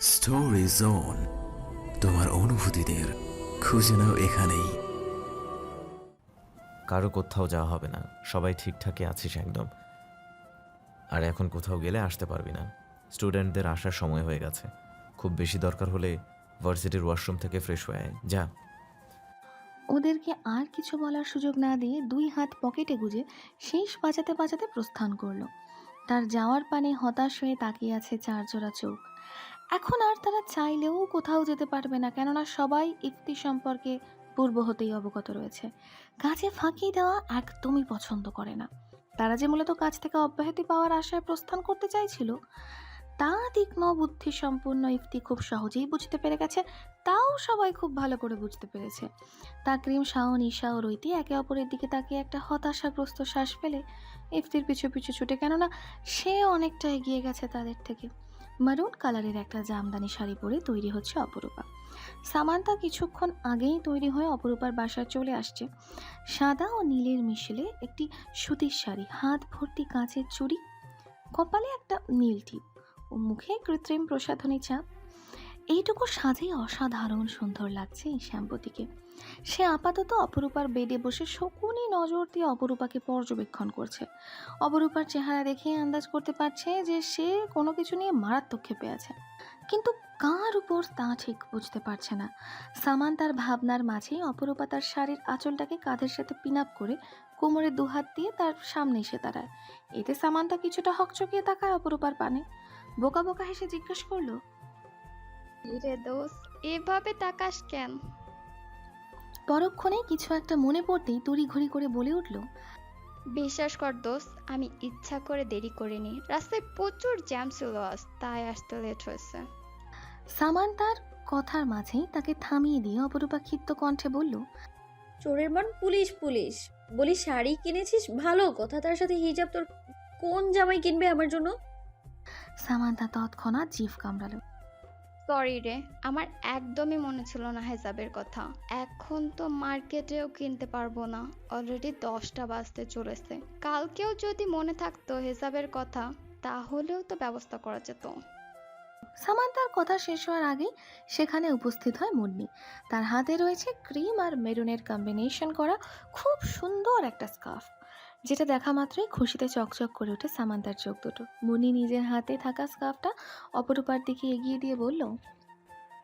Story zone তোমার অনুভূতিদের খুঁজে নাও এখানেই। কারও কোথাও যাওয়া হবে না। সবাই ঠিকঠাকই আছিস একদম। আর এখন কোথাও গেলে আসতে পারবি না। স্টুডেন্টদের আসার সময় হয়ে গেছে। খুব বেশি দরকার হলে ভার্সিটির ওয়াশরুম থেকে ফ্রেশ হয়ে আয়। যা। ওদেরকে আর কিছু বলার সুযোগ না দিয়ে দুই হাত পকেটে গুজে শেষ বাজাতে বাজাতে প্রস্থান করল। তার যাওয়ার পানে হতাশ হয়ে তাকিয়ে আছে চারজোড়া চোখ। এখন আর তারা চাইলেও কোথাও যেতে পারবে না, কেননা সবাই ইফতি সম্পর্কে পূর্ব হতেই অবগত রয়েছে। কাজে ফাঁকি দেওয়া একদমই পছন্দ করে না। তারা যে মূলত কাজ থেকে অব্যাহতি পাওয়ার আশায় প্রস্থান করতে চাইছিল, তা তীক্ষ্ণ বুদ্ধি সম্পূর্ণ ইফতি খুব সহজেই বুঝতে পেরে গেছে, তাও সবাই খুব ভালো করে বুঝতে পেরেছে। তাকরিম, শাওন, ঈশা ও রৈতি একে অপরের দিকে তাকিয়ে একটা হতাশাগ্রস্ত শ্বাস ফেলে ইফতির পিছু পিছু ছুটে, কেননা সে অনেকটা এগিয়ে গেছে তাদের থেকে। মারুন কালারের একটা জামদানি শাড়ি পরে তৈরি হচ্ছে অপরূপা। সামান্তা কিছুক্ষণ আগেই তৈরি হয়ে অপরূপার বাসায় চলে আসছে। সাদা ও নীলের মিশেলে একটি সুতির শাড়ি, হাত ভর্তি কাঁচের চুড়ি, কপালে একটা নীল টিপ ও মুখে কৃত্রিম প্রসাধনী চাপ এইটুকু সাজেই অসাধারণ সুন্দর লাগছে এই শ্যাম্পতিকে সে আপাতত অপরূপার বেডে বসে শকুনি নজর দিয়ে অপরূপাকে পর্যবেক্ষণ করছে। অপরূপার চেহারা দেখে আন্দাজ করতে পারছে যে সে কোনো কিছু নিয়ে মারাত্মক ক্ষেপে আছে। কিন্তু কার উপর তা ঠিক বুঝতে পারছে না। সামান তার ভাবনার মাঝেই অপরূপা তার শাড়ির আঁচলটাকে কাঁধের সাথে পিন আপ করে কোমরে দুহাত দিয়ে তার সামনে এসে দাঁড়ায়। এতে সামান্তা কিছুটা হকচকিয়ে তাকায় অপরূপার পানে। বোকা বোকা হেসে জিজ্ঞেস করল রে দোষ এভাবে তাকাস কেন? পরক্ষণে কিছু একটা মনে পড়তেই তড়িঘড়ি করে বলে উঠল বিশ্বাস কর দোষ আমি ইচ্ছা করে দেরি করিনি। রাস্তায় প্রচুর জ্যাম ছিল আজ তাই আসতে লেট হয়েছে। সামান তার কথার মাঝেই তাকে থামিয়ে দিয়ে অপরূপা ক্ষিপ্ত কণ্ঠে বলল চোরের মন পুলিশ পুলিশ। বলি শাড়ি কিনেছিস? ভালো কথা তার সাথে হিজাব তোর কোন জামাই কিনবে আমার জন্য? সামান্তা তৎক্ষণাৎ জিভ কামড়ালো। সরি রে, আমার একদমই মনে ছিল না হেজাবের কথা। এখন তো মার্কেটেও কিনতে পারব না অলরেডি দশটা বাজতে চলেছে। কালকেও যদি মনে থাকতো হেজাবের কথা, তাহলেও তো ব্যবস্থা করা যেত। সামান্তার কথা শেষ হওয়ার আগেই সেখানে উপস্থিত হয় মুন্নি। তার হাতে রয়েছে ক্রিম আর মেরুনের কম্বিনেশন করা খুব সুন্দর একটা স্কার্ফ যেটা দেখা মাত্রই খুশিতে চকচক করে ওঠে সামান্তার চোখ দুটো। মুন্নি নিজের হাতে থাকা স্কার্ফটা অপরূপার দিকে এগিয়ে দিয়ে বলল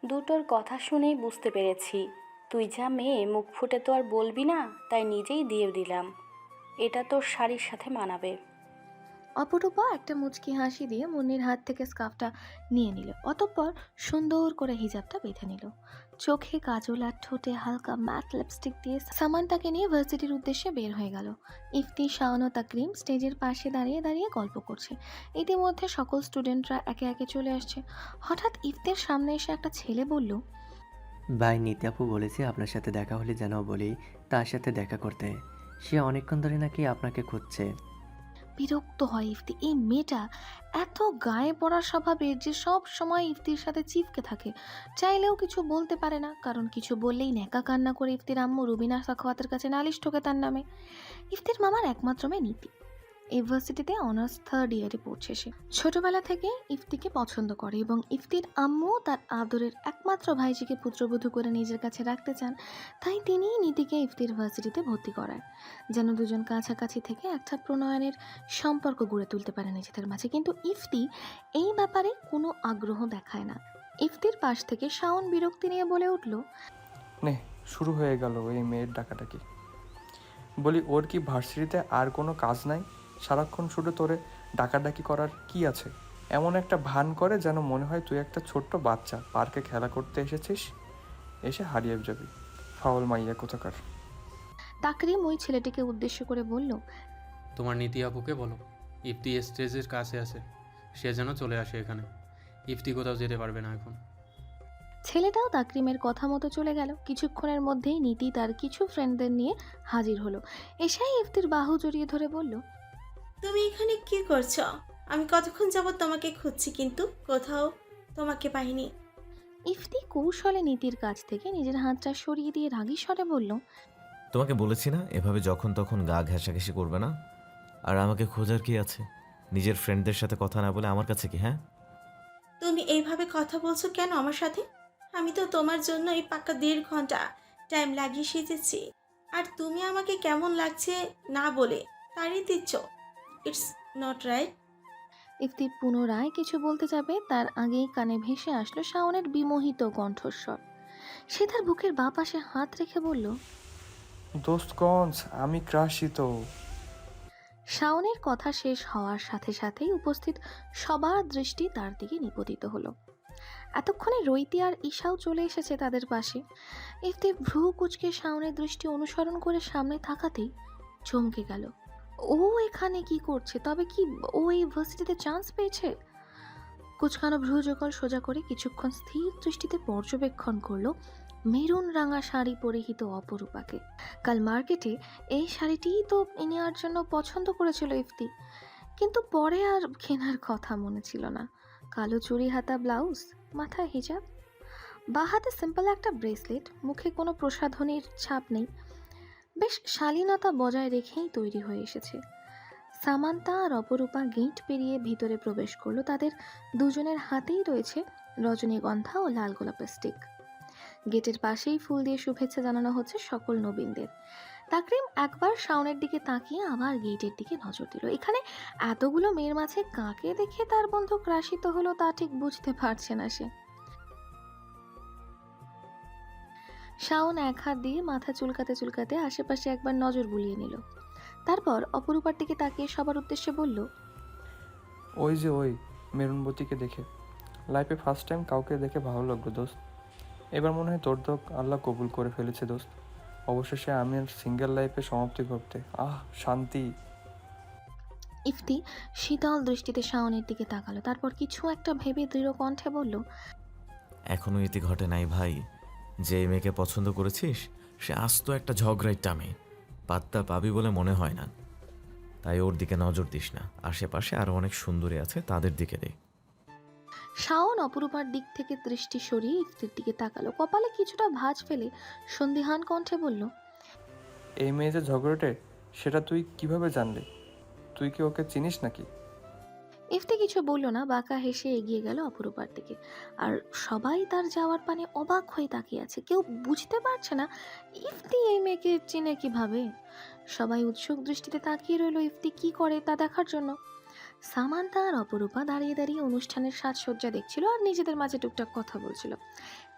দুটোর কথা শুনেই বুঝতে পেরেছি। তুই যা মেয়ে মুখ ফুটে তো আর বলবি না তাই নিজেই দিয়ে দিলাম। এটা তোর শাড়ির সাথে মানাবে। অপরূপা একটা মুচকি হাসি দিয়ে মুন্নির হাত থেকে স্কার্ফটা নিয়ে নিল অতঃপর সুন্দর করে হিজাবটা বেঁধে নিল। চোখে কাজল আর ঠোঁটে হালকা ম্যাট লিপস্টিক দিয়ে সামান তাকে নিয়ে ভার্সিটির উদ্দেশ্যে বের হয়ে গেল। ইফতি, শাওন ও তাকরিম স্টেজের পাশে দাঁড়িয়ে দাঁড়িয়ে গল্প করছে। ইতিমধ্যে সকল স্টুডেন্টরা একে একে চলে আসছে। হঠাৎ ইফতের সামনে এসে একটা ছেলে বলল, ভাই নীতি বলেছে আপনার সাথে দেখা হলে যেন বলি, তার সাথে দেখা করতে। সে অনেকক্ষণ ধরে নাকি আপনাকে খুঁজছে। বিরক্ত হয় ইফতি। এই মেয়েটা এত গায়ে পড়া স্বভাবের যে সব সময় ইফতির সাথে চিপকে থাকে, চাইলেও কিছু বলতে পারে না। কারণ কিছু বললেই ন্যাকা কান্না করে ইফতির আম্মু রুবিনা সাখাওয়াতের কাছে নালিশ ঠোকে তার নামে। ইফতির মামার একমাত্র মেয়ে নীতি। ইউনিভার্সিটিতে অনার্স থার্ড ইয়ারে পড়ছে সে। ছোটবেলা থেকে ইফতিকে পছন্দ করে এবং ইফতির আম্মু তার আদরের একমাত্র ভাইজিকে পুত্রবধূ করে নিজের কাছে রাখতে চান, তাই তিনিই নীতিকে ইফতির ভার্সিটিতে ভর্তি করায় যেন দুজন কাছাকাছি থেকে একটা প্রণয়নের সম্পর্ক গড়ে তুলতে পারে নিজেদের মাঝে। কিন্তু ইফতি এই ব্যাপারে কোনো আগ্রহ দেখায় না। ইফতির পাশ থেকে শাওন বিরক্তি নিয়ে বলে উঠল, নে, শুরু হয়ে গেল এই মেয়ের ডাকাটাকি বলি, ওর কি ভার্সিটিতে আর কোনো কাজ নাই? সারাক্ষণ শুধু তোরে ডাকাডাকি করার কি আছে? এমন একটা ভান করে যেন মনে হয় তুই একটা ছোট্ট বাচ্চা। পার্কে খেলা করতে এসেছিস? এসে হারিয়ে যাবি। ফাউল মাইয়া কোথাকার? তাকরিম ওই ছেলেটিকে উদ্দেশ্য করে বলল তোমার নীতি আপুকে বলো। ইফতি স্টেজের কাছে আছে। সে যেন চলে আসে এখানে। ইফতি কোথাও যেতে পারবে না এখন। ছেলেটাও তাকরিমের কথা মতো চলে গেল। কিছুক্ষণের মধ্যেই নীতি তার কিছু ফ্রেন্ডদের নিয়ে হাজির হলো। এসেই ইফতির বাহু জড়িয়ে ধরে বলল তুমি এখানে কি করছ? আমি কতক্ষণ যাবত তোমাকে খুঁজছি কিন্তু কোথাও তোমাকে পাইনি। ইফতি কৌশলে নীতির কাছ থেকে নিজের হাতটা সরিয়ে দিয়ে রাগী স্বরে বলল তোমাকে বলেছি না এভাবে যখন তখন গা ঘেঁষাঘেঁষি করবে না? আর আমাকে খোঁজার কি আছে? নিজের ফ্রেন্ডদের সাথে কথা না বলে আমার কাছে কি হ্যাঁ? তুমি এইভাবে কথা বলছো কেন আমার সাথে? আমি তো তোমার জন্য এই পাক্কা দেড় ঘণ্টা টাইম লাগিয়ে সেজেছি। আর তুমি আমাকে কেমন লাগছে না বলে তাড়িয়ে দিচ্ছ ইটস নট রাইট ইফতি পুনরায় কিছু বলতে যাবে তার আগেই কানে ভেসে আসলো শাওনের বিমোহিত কণ্ঠস্বর। সে তার বুকের বাঁ পাশে হাত রেখে বলল দোস্ত কনস আমি ক্রাশিত শাওনের কথা শেষ হওয়ার সাথে সাথেই উপস্থিত সবার দৃষ্টি তার দিকে নিপতিত হলো। এতক্ষণে রৈতি আর ঈশাও চলে এসেছে তাদের পাশে। ইফতি ভ্রু কুচকে শাওনের দৃষ্টি অনুসরণ করে সামনে থাকাতেই চমকে গেল। ও এখানে কি করছে? তবে কি ও এই ভার্সিটিতে চান্স পেয়েছে? কুচকানো ভ্রু যখন সোজা করে কিছুক্ষণ স্থির দৃষ্টিতে পর্যবেক্ষণ করল, মেরুন রাঙা শাড়ি পরিহিত অপরূপাকে। কাল মার্কেটে এই শাড়িটিই তো নেওয়ার জন্য পছন্দ করেছিল ইফতি। কিন্তু পরে আর কেনার কথা মনে ছিল না। কালো চুড়ি হাতা ব্লাউজ মাথায় হিজাব। বা হাতে সিম্পল একটা ব্রেসলেট মুখে কোনো প্রসাধনীর ছাপ নেই। বেশ শালীনতা বজায় রেখেই তৈরি হয়ে এসেছে। সামান্তা আর অপরূপা গেট পেরিয়ে ভিতরে প্রবেশ করল। তাদের দুজনের হাতেই রয়েছে রজনীগন্ধা ও লাল গোলাপের স্টিক। গেটের পাশেই ফুল দিয়ে শুভেচ্ছা জানানো হচ্ছে সকল নবীনদের। তাকরিম একবার শাওনের দিকে তাকিয়ে আবার গেটের দিকে নজর দিল। এখানে এতগুলো মেয়ের মাঝে কাকে দেখে তার বন্ধু ক্রাশিত হলো তা ঠিক বুঝতে পারছে না সে। শাওন এক হাত দিয়ে মাথা চুলকাতে চুলকাতে আশেপাশে একবার নজর বুলিয়ে নিল। তারপর অপরূপার দিকে তাকিয়ে সবার উদ্দেশ্যে বলল ওই যে ওই মেরুনবতীকে দেখে। লাইফে ফার্স্ট টাইম কাউকে দেখে ভালো লাগল দোস্ত। এবার মনে হয় তোর দোক আল্লাহ কবুল করে ফেলেছে দোস্ত। অবশেষে আমি সিঙ্গেল লাইফে সমাপ্তি ঘটতে। আহ শান্তি! ইফতি শীতল দৃষ্টিতে শাওনের দিকে তাকালো। তারপর কিছু একটা ভেবে দৃঢ় কণ্ঠে বলল এখনও ইতি ঘটে নাই ভাই। যে মেয়েকে পছন্দ করেছিস সে আস্ত একটা ঝগড়াই টামে পাত্তা পাবি বলে মনে হয় না। তাই ওর দিকে নজর দিস না। আশেপাশে আরও অনেক সুন্দরী আছে তাদের দিকে দে। শাওন অপরূপার দিক থেকে দৃষ্টি সরিয়ে ইফতির দিকে তাকালো। কপালে কিছুটা ভাঁজ ফেলে সন্দিহান কণ্ঠে বলল এই মেয়ে যে ঝগড়াটে সেটা তুই কীভাবে জানলি? তুই কি ওকে চিনিস নাকি? ইফতি কিছু বলল না, বাঁকা হেসে এগিয়ে গেল অপরূপার দিকে। আর সবাই তার যাওয়ার পানে অবাক হয়ে তাকিয়ে আছে। কেউ বুঝতে পারছে না, ইফতি এই মেয়েকে চিনে কীভাবে? সবাই উৎসুক দৃষ্টিতে তাকিয়ে রইল ইফতি কি করে তা দেখার জন্য। সামান্তা আর অপরূপা দাঁড়িয়ে দাঁড়িয়ে অনুষ্ঠানের সাজসজ্জা দেখছিল আর নিজেদের মাঝে টুকটাক কথা বলছিল।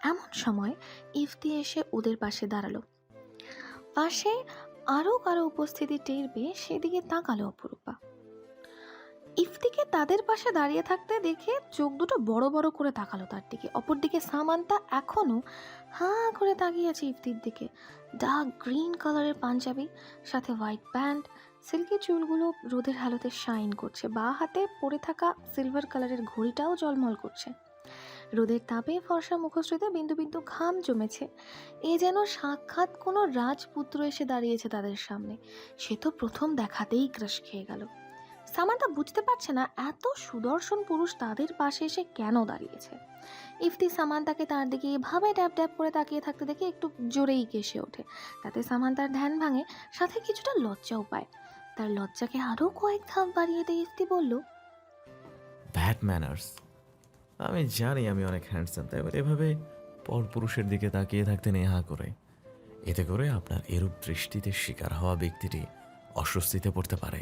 এমন সময় ইফতি এসে ওদের পাশে দাঁড়াল। পাশে আরও কারও উপস্থিতি টের পেয়ে সেদিকে তাকালো অপরূপা। ইফতিকে তাদের পাশে দাঁড়িয়ে থাকতে দেখে চোখ দুটো বড় বড় করে তাকালো তার দিকে। অপরদিকে সামান্তা এখনও হাঁ করে তাকিয়ে আছে ইফতির দিকে। ডার্ক গ্রিন কালারের পাঞ্জাবি, সাথে হোয়াইট প্যান্ট, সিল্কি চুলগুলো রোদের হালতে শাইন করছে। বা হাতে পরে থাকা সিলভার কালারের ঘড়িটাও জলমল করছে। রোদের তাপে ফর্সা মুখশ্রীতে বিন্দু বিন্দু ঘাম জমেছে। এ যেন সাক্ষাৎ কোনো রাজপুত্র এসে দাঁড়িয়েছে তাদের সামনে। সে তো প্রথম দেখাতেই ক্রাশ খেয়ে গেল। সামান্তা বুঝতে পারছে না এত সুদর্শন পুরুষ তাদের পাশে এসে কেন দাঁড়িয়েছে। ইফতি সামান্তাকে তার দিকে এভাবে ড্যাপ ড্যাপ করে তাকিয়ে থাকতে দেখে একটু জোরেই কেসে ওঠে। তাতে সামান্তার ধ্যান ভাঙে, সাথে কিছুটা লজ্জাও পায়। তার লজ্জাকে আরও কয়েক ধাপ বাড়িয়ে দিয়ে ইফতি বলল ব্যাড ম্যানার্স আমি জানি আমি অনেক হ্যান্ডসাম তাই এভাবে পরপুরুষের দিকে তাকিয়ে থাকতে নেহা করে। এতে করে আপনার এরূপ দৃষ্টিতে শিকার হওয়া ব্যক্তিটি অস্বস্তিতে পড়তে পারে।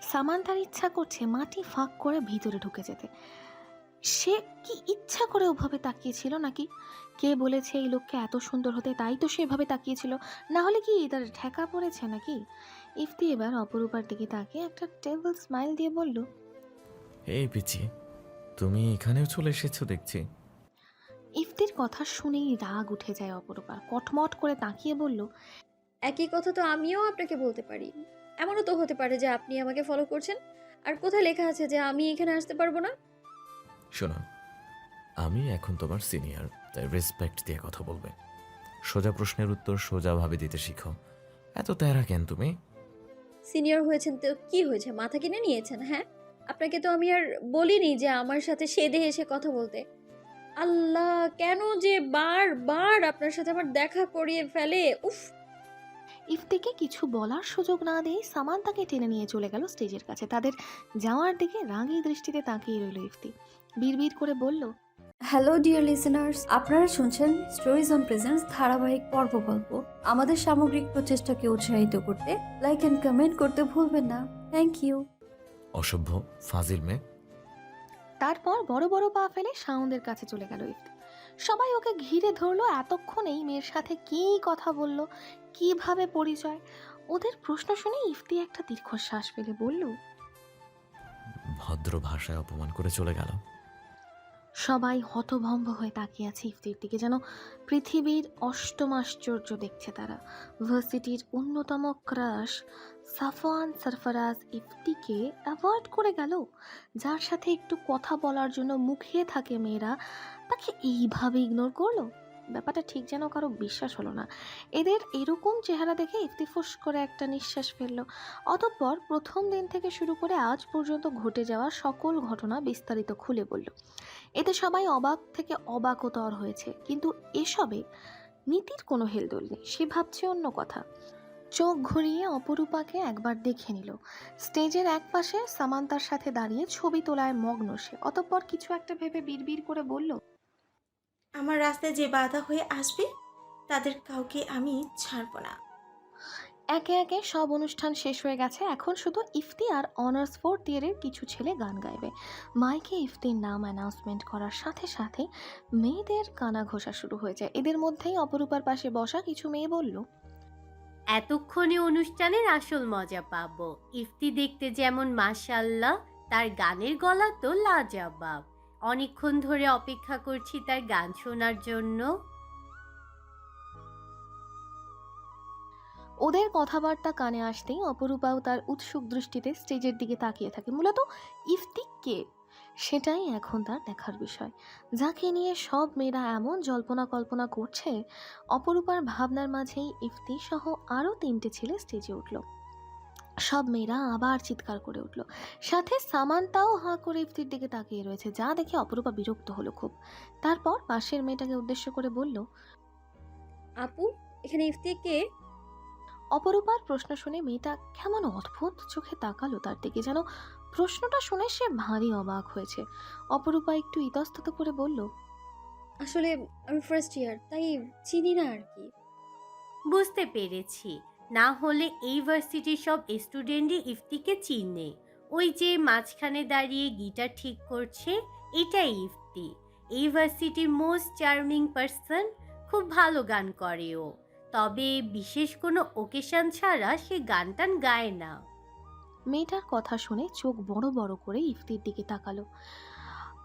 সামান্তার ইচ্ছা করছে মাটি ফাঁক করে ভিতরে ঢুকে যেতে। সে কি ইচ্ছা করে ওভাবে তাকিয়েছিল নাকি? কে বলেছে এই লোককে এত সুন্দর হতে? তাই তো সে এভাবে তাকিয়েছিল। না হলে কি তার ঠেকা পড়েছে নাকি? ইফতি এবার অপরূপার দিকে তাকিয়ে একটা টেবিল স্মাইল দিয়ে বলল এই পিচি তুমি এখানেও চলে এসেছ দেখছি। ইফতির কথা শুনেই রাগ উঠে যায় অপরূপার। কটমট করে তাকিয়ে বলল একই কথা তো আমিও আপনাকে বলতে পারি। এমনও তো হতে পারে যে আপনি আমাকে ফলো করছেন। আর কোথায় লেখা আছে যে আমি এখানে আসতে পারব না? শোনো আমি এখন তোমার সিনিয়র তাই রেসপেক্ট দিয়ে কথা বলবে। সোজা প্রশ্নের উত্তর সোজাভাবে দিতে শিখো। এত তেরা কেন তুমি? সিনিয়র হয়েছেন তো কি হয়েছে? মাথা কিনে নিয়েছেন হ্যাঁ? আপনাকে তো আমি আর বলিনি যে আমার সাথে সেদে এসে কথা বলতে। আল্লাহ কেন যে বারবার আপনার সাথে আমার দেখা করিয়ে ফেলে? উফ! ইফতিকে কিছু বলার সুযোগ না দিয়ে সামান্তাকে টেনে নিয়ে চলে গেল স্টেজের কাছে। তাদের যাওয়ার দিকে রাগী দৃষ্টিতে তাকিয়ে রইল ইফতি। বিড়বিড় করে বলল হ্যালো ডিয়ার লিসেনার্স আপনারা শুনছেন স্টোরিজ অন প্রেজেন্স ধারাবাহিক পর্ব গল্প। আমাদের সামগ্রিক প্রচেষ্টাকে উৎসাহিত করতে লাইক অ্যান্ড কমেন্ট করতে ভুলবেন না। থ্যাংক ইউ অসভ্য ফাজিল মেয়ে। তারপর বড় বড় পা ফেলে সাউন্ডের কাছে চলে গেল ইফতি। সবাই ওকে ঘিরে ধরলো এতক্ষণ এই মেয়ের সাথে কী কথা বলল কীভাবে পরিচয়? ওদের প্রশ্ন শুনে ইফতি একটা দীর্ঘশ্বাস ফেলে বলল ভদ্র ভাষায় অপমান করে চলে গেল। সবাই হতভম্ব হয়ে তাকিয়ে আছে ইফতির দিকে যেন পৃথিবীর অষ্টম আশ্চর্য দেখছে তারা। ভার্সিটির অন্যতম ক্রাশ সাফওয়ান সরফরাজ ইফতিকে অ্যাভয়েড করে গেল। যার সাথে একটু কথা বলার জন্য মুখিয়ে থাকে মেয়েরা, তাকে এইভাবে ইগনোর করল? ব্যাপারটা ঠিক যেন কারও বিশ্বাস হলো না। এদের এরকম চেহারা দেখে ইফতি ফুস করে একটা নিঃশ্বাস ফেলল। অতঃপর প্রথম দিন থেকে শুরু করে আজ পর্যন্ত ঘটে যাওয়া সকল ঘটনা বিস্তারিত খুলে বলল। এতে সবাই অবাক থেকে অবাকতর হয়েছে। কিন্তু এসবে নীতির কোনো হেলদোল নেই। সে ভাবছে অন্য কথা। চোখ ঘুরিয়ে অপরূপাকে একবার দেখে নিল। স্টেজের একপাশে সামান্তার সাথে দাঁড়িয়ে ছবি তোলায় মগ্ন সে। অতঃপর কিছু একটা ভেবে বিড়বিড় করে বলল আমার রাস্তায় যে বাধা হয়ে আসবে তাদের কাউকে আমি ছাড়বো না। একে একে সব অনুষ্ঠান শেষ হয়ে গেছে। এখন শুধু ইফতি আর অনার্স ফোর্থ ইয়ারের কিছু ছেলে গান গাইবে। মাইকে ইফতির নাম অ্যানাউন্সমেন্ট করার সাথে সাথে মেয়েদের কানা ঘোষা শুরু হয়ে যায়। এদের মধ্যেই অপরূপার পাশে বসা কিছু মেয়ে বলল এতক্ষণে অনুষ্ঠানের আসল মজা পাবো। ইফতি দেখতে যেমন মাশাল্লাহ তার গানের গলা তো লাজবাব। অনেকক্ষণ ধরে অপেক্ষা করছি তার গান শোনার জন্য। ওদের কথাবার্তা কানে আসতেই অপরূপাও তার উৎসুক দৃষ্টিতে স্টেজের দিকে তাকিয়ে থাকে। মূলত ইফতি কে? সেটাই এখন তার দেখার বিষয়। যাকে নিয়ে সব মেয়েরা এমন জল্পনা কল্পনা করছে অপরূপার ভাবনার মাঝেই ইফতি সহ আরও তিনটে ছেলে স্টেজে উঠল। সব মেয়েরা আবার চিৎকার করে উঠল। সাথে সামান্তাও হাঁ করে ইফতির দিকে তাকিয়ে রয়েছে যা দেখে অপরূপা বিরক্ত হলো খুব। তারপর পাশের মেয়েটাকে উদ্দেশ্য করে বলল আপু এখানে ইফতি কে? অপরূপার প্রশ্ন শুনে মেয়েটা কেমন অদ্ভুত চোখে তাকালো তার দিকে যেন প্রশ্নটা শুনে সে ভারী অবাক হয়েছে। অপরূপা একটু ইতস্তত করে বলল আসলে আমি ফার্স্ট ইয়ার তাই চিনি না আর কি। বুঝতে পেরেছি। না হলে এই ভার্সিটির সব স্টুডেন্টই ইফতিকে চিনে। ওই যে মাঝখানে দাঁড়িয়ে গিটার ঠিক করছে এটাই ইফতি। এই ভার্সিটির মোস্ট চার্মিং পার্সন খুব ভালো গান করে ও তবে বিশেষ কোনো ওকেশন ছাড়া সে গান টান গায় না। মেয়েটার কথা শুনে চোখ বড় বড় করে ইফতির দিকে তাকালো।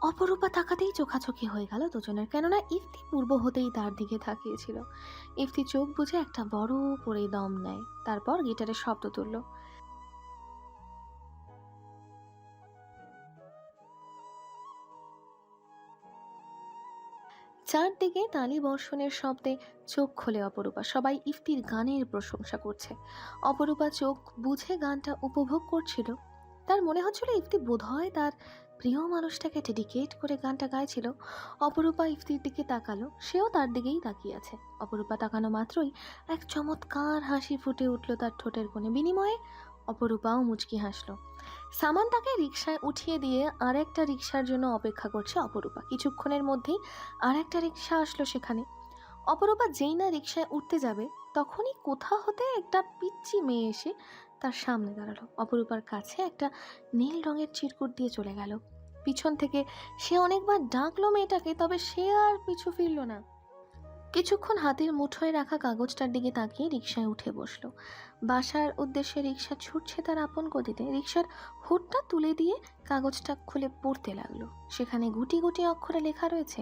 অপরূপা তাকাতেই চোখাচোখি হয়ে গেল দুজনের, কেননা ইফতি পূর্ব হতেই তার দিকে তাকিয়েছিল। ইফতি চোখ বুঝে একটা বড় করে দম নেয়, তারপর গিটারের শব্দ তুলল। চারদিকে তালি বর্ষণের শব্দে চোখ খোলে অপরূপা। সবাই ইফতির গানের প্রশংসা করছে। অপরূপা চোখ বুঝে গানটা উপভোগ করছিল। তার মনে হচ্ছিল ইফতি বোধহয় তার প্রিয় মানুষটাকে ডেডিকেট করে গানটা গাইছিল। অপরূপা ইফতির দিকে তাকালো, সেও তার দিকেই তাকিয়ে আছে। অপরূপা তাকানো মাত্রই এক চমৎকার হাসি ফুটে উঠল তার ঠোঁটের কোণে। বিনিময়ে অপরূপাও মুচকি হাসলো। সামান্তাকে রিক্সায় উঠিয়ে দিয়ে আর একটা রিক্সার জন্য অপেক্ষা করছে অপরূপা। কিছুক্ষণের মধ্যেই আর একটা রিক্সা আসলো সেখানে। অপরূপা যেই না রিক্সায় উঠতে যাবে, তখনই কোথা হতে একটা পিচ্চি মেয়ে এসে তার সামনে দাঁড়াল। অপরূপার কাছে একটা নীল রঙের চিরকুট দিয়ে চলে গেল। পিছন থেকে সে অনেকবার ডাকলো মেয়েটাকে, তবে সে আর পিছু ফিরল না। কিছুক্ষণ হাতের মুঠোয় রাখা কাগজটার দিকে তাকিয়ে রিক্সায় উঠে বসল। বাসার উদ্দেশ্যে রিক্সা ছুটছে তার আপন গতিতে। রিক্সার হুডটা তুলে দিয়ে কাগজটা খুলে পড়তে লাগল। সেখানে গুটি গুটি অক্ষরে লেখা রয়েছে,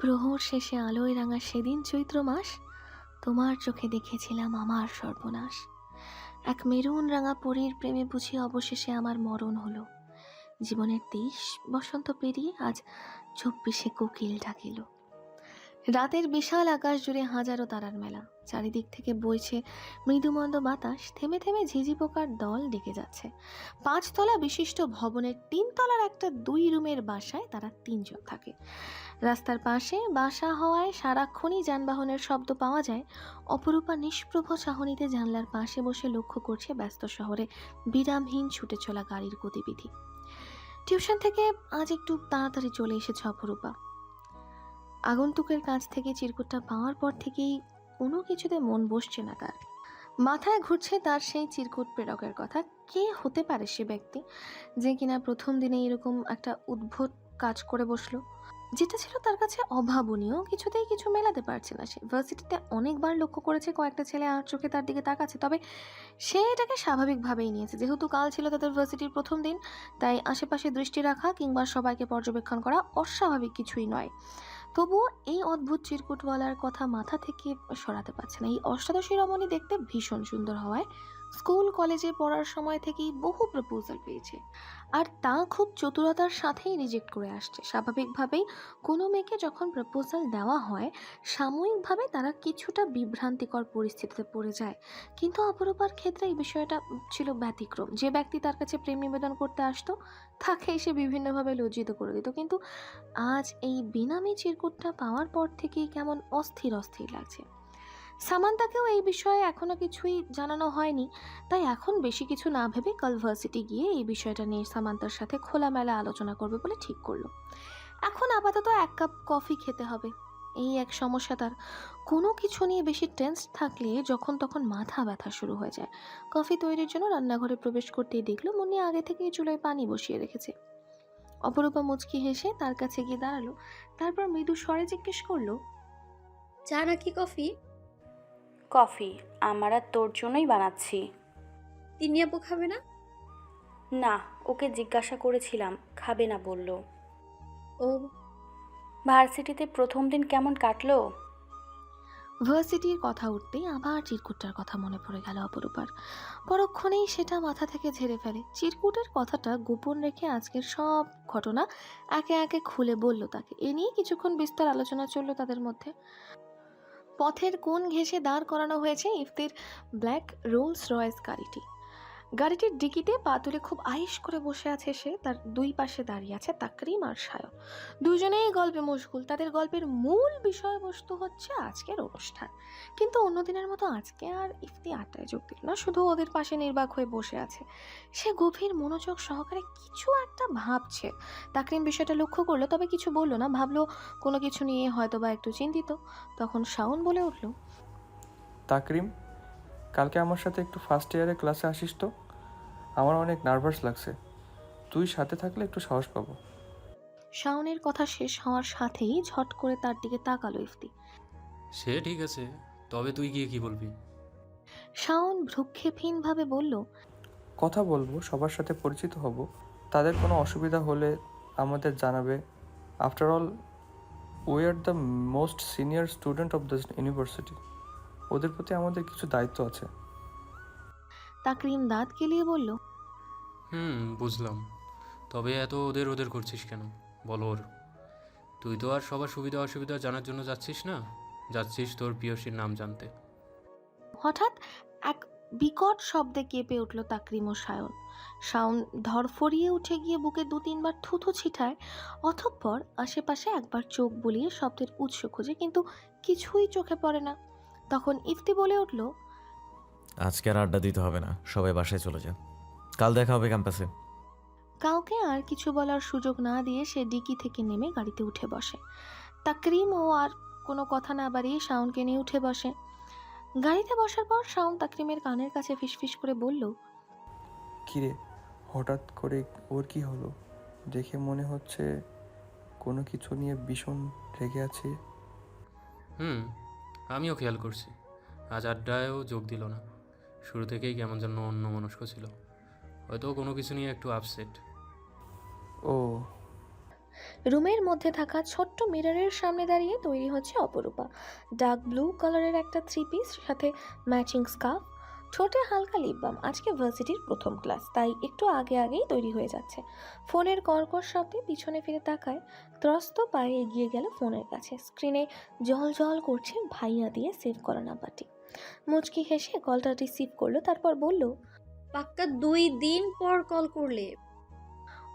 প্রহর শেষে আলোয় রাঙা সেদিন চৈত্র মাস, তোমার চোখে দেখেছিলাম আমার সর্বনাশ। এক মেরুন রাঙা পরীর প্রেমে বুঝি অবশেষে আমার মরণ হলো। জীবনের তেইশ বসন্ত পেরিয়ে আজ চব্বিশে কোকিল ডাকিল। রাতের বিশাল আকাশ জুড়ে হাজারো তারার মেলা। চারিদিক থেকে বইছে মৃদুমন্দ বাতাস, থেমে থেমে ঝিঝি পোকার দল ডেকে যাচ্ছে। পাঁচতলা বিশিষ্ট ভবনের তিনতলার একটা দুই রুমের বাসায় তারা তিনজন থাকে। রাস্তার পাশে বাসা হওয়ায় সারাক্ষণই যানবাহনের শব্দ পাওয়া যায়। অপরূপা নিষ্প্রভ চাহনিতে জানলার পাশে বসে লক্ষ্য করছে ব্যস্ত শহরে বিরামহীন ছুটে চলা গাড়ির গতিবিধি। টিউশন থেকে আজ একটু তাড়াতাড়ি চলে এসেছে অপরূপা। আগন্তুকের কাছ থেকে চিরকুটটা পাওয়ার পর থেকেই কোনো কিছুতে মন বসছে না তার। মাথায় ঘুরছে তার সেই চিরকুট প্রেরকের কথা। কে হতে পারে সে ব্যক্তি যে কিনা প্রথম দিনে এরকম একটা উদ্ভুত কাজ করে বসল? যেটা ছিল তার কাছে অভাবনীয়, কিছুতেই কিছু মেলাতে পারছে না সে। ভার্সিটিতে অনেকবার লক্ষ্য করেছে কয়েকটা ছেলে আর চোখে তার দিকে তাকাচ্ছে, তবে সে এটাকে স্বাভাবিকভাবেই নিয়েছে। যেহেতু কাল ছিল তাদের ভার্সিটির প্রথম দিন, তাই আশেপাশে দৃষ্টি রাখা কিংবা সবাইকে পর্যবেক্ষণ করা অস্বাভাবিক কিছুই নয়। তবুও এই অদ্ভুত চিরকুটওয়ালার কথা মাথা থেকে সরাতে পারছে না। এই অষ্টাদশী রমণী দেখতে ভীষণ সুন্দর হওয়ায় স্কুল, কলেজে পড়ার সময় থেকেই বহু প্রপোজাল পেয়েছে। আর তা খুব চতুরতার সাথেই রিজেক্ট করে আসছে। স্বাভাবিকভাবেই কোনো মেয়েকে যখন প্রপোজাল দেওয়া হয়, সাময়িকভাবে তারা কিছুটা বিভ্রান্তিকর পরিস্থিতিতে পড়ে যায়। কিন্তু অপরূপার ক্ষেত্রে এই বিষয়টা ছিল ব্যতিক্রম। যে ব্যক্তি তার কাছে প্রেম নিবেদন করতে আসতো তাকে এসে বিভিন্নভাবে লজ্জিত করে দিত। কিন্তু আজ এই বেনামি চিরকুটটা পাওয়ার পর থেকেই কেমন অস্থির অস্থির লাগছে। সামান্তাকেও এই বিষয়ে এখনও কিছুই জানানো হয়নি। তাই এখন বেশি কিছু না ভেবে কাল ভার্সিটি গিয়ে এই বিষয়টা নিয়ে সামান্তার সাথে খোলামেলা আলোচনা করবে বলে ঠিক করল। এখন আপাতত এক কাপ কফি খেতে হবে। এই এক সমস্যা তার। কোনো কিছু নিয়ে বেশি টেন্স থাকলে যখন তখন মাথা ব্যথা শুরু হয়ে যায়। কফি তৈরির জন্য রান্নাঘরে প্রবেশ করতেই দেখল মুন্নি আগে থেকেই চুলোয় পানি বসিয়ে রেখেছে। অপরূপা মুচকি হেসে তার কাছে গিয়ে দাঁড়াল। তারপর মৃদু স্বরে জিজ্ঞেস করল চা নাকি কফি কফি আমার আর তোর জন্যই বানাচ্ছি। তিনি আপু খাবে না? না ওকে জিজ্ঞাসা করেছিলাম খাবে না বলল। ও। ভার্সিটিতে প্রথম দিন কেমন কাটলো? ভার্সিটির কথা উঠতেই আবার চিরকুটটার কথা মনে পড়ে গেল অপরূপার। পরক্ষণেই সেটা মাথা থেকে ঝেড়ে ফেলে। চিরকুটের কথাটা গোপন রেখে আজকের সব ঘটনা একে একে খুলে বলল তাকে। এ নিয়ে কিছুক্ষণ বিস্তার আলোচনা চলল তাদের মধ্যে। পথের কোন ঘেঁষে দাঁড় করানো হয়েছে ইফতির ব্ল্যাক রোলস রয়েস গাড়িটি। গাড়িটির ডিকিতে পা তুলে খুব আয়েস করে বসে আছে সে। তার দুই পাশে দাঁড়িয়ে আছে তাকরিম আর সায়ন। দুজনেই গল্পে মশগুল। তাদের গল্পের মূল বিষয়বস্তু হচ্ছে আজকের অনুষ্ঠান। কিন্তু অন্য দিনের মতো আজকে আর ইফতি আড্ডায় যোগ দিল না। শুধু ওদের পাশে নির্বাক হয়ে বসে আছে। সে গভীর মনোযোগ সহকারে কিছু একটা ভাবছে। তাকরিম বিষয়টা লক্ষ্য করল, তবে কিছু বলল না। ভাবলো, কোনো কিছু নিয়ে হয়তো বা একটু চিন্তিত। তখন শাওন বলে উঠল, তাকরিম, কালকে আমার সাথে একটু ফার্স্ট ইয়ারে ক্লাসে আসিস তো? আমার অনেক নার্ভাস লাগছে। তুই সাথে থাকলে একটু সাহস পাবো। শাওনের কথা শেষ হওয়ার সাথেই ঝট করে তার দিকে তাকালো ইফতি। সে ঠিক আছে তবে তুই গিয়ে কি বলবি? শাওন ভ্রুক্ষেপহীনভাবে বলল কথা বলব সবার সাথে পরিচিত হব। তাদের কোনো অসুবিধা হলে আমাদের জানাবে। After all we are the most senior student of the university ওদের প্রতি আমাদের কিছু দায়িত্ব আছে। তাকরিম দাঁত কেলিয়ে বলল হুম বুঝলাম। তবে এত ওদের ওদের করছিস কেন? বল ওর। তুই তো আর সবার সুবিধা অসুবিধা জানার জন্য যাচ্ছিস না? যাচ্ছিস তোর পিয়সীর নাম জানতে। হঠাৎ এক বিকট শব্দে কেঁপে উঠল তাকরিম ও সায়ন। শাওন ধরফরিয়ে উঠে গিয়ে বুকে দু তিনবার থুথু ছিটায় অতঃপর আশেপাশে একবার চোখ বুলিয়ে শব্দের উৎস খোঁজে কিন্তু কিছুই চোখে পড়ে না। তখন ইফতি বলে উঠল আজকে আর আড্ডা দিতে হবে না সবাই বাসায় চলে যা কাল দেখা হবে ক্যাম্পাসে। কাউকে আর কিছু বলার সুযোগ না দিয়ে সে ডিকি থেকে নেমে গাড়িতে উঠে বসে। তাকরিম ও আর কোনো কথা না বাড়িয়ে শাওনকে নিয়ে উঠে বসে। গাড়িতে বসার পর শাওন তাকরিমের কানের কাছে ফিসফিস করে বলল কিরে হঠাৎ করে ওর কি হলো? দেখে মনে হচ্ছে কোনো কিছু নিয়ে ভীষণ রেগে আছে। হুম আমিও খেয়াল করছি। আজ আড্ডায়ও যোগ দিল না। শুরু থেকেই কেমন যেন অন্য মনস্ক ছিল। হয়তো কোনো কিছু নিয়ে একটু আপসেট ও। রুমের মধ্যে থাকা ছোট্ট মিররের সামনে দাঁড়িয়ে তৈরি হচ্ছে অপরূপা। ডার্ক ব্লু কালারের একটা থ্রি পিস সাথে ম্যাচিং স্কার্ফ ঠোঁটে হালকা লিপবাম আজকে ভার্সিটির প্রথম ক্লাস তাই একটু আগে আগেই তৈরি হয়ে যাচ্ছে। ফোনের কর্কর শব্দে পিছনে ফিরে তাকায় ত্রস্ত পায়ে এগিয়ে গেল ফোনের কাছে। স্ক্রিনে জল জল করছে ভাইয়া দিয়ে সেভ করা নাম্বারটি মুচকি হেসে কলটা রিসিভ করল তারপর বলল পাক্কা দুই দিন পর কল করলে।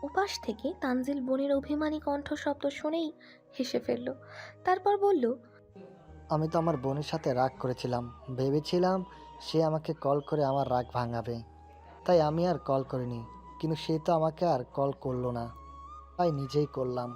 উপাস থেকে তানজিল বোনের অভিমানী কণ্ঠ শব্দ শুনেই হেসে ফেলল। তারপর বলল আমি তো আমার বোনের সাথে রাগ করেছিলাম। ভেবেছিলাম সে আমাকে কল করে আমার রাগ ভাঙাবে। তাই আমি আর কল করিনি কিন্তু সে তো আমাকে আর কল করল না। তাই নিজেই করলাম।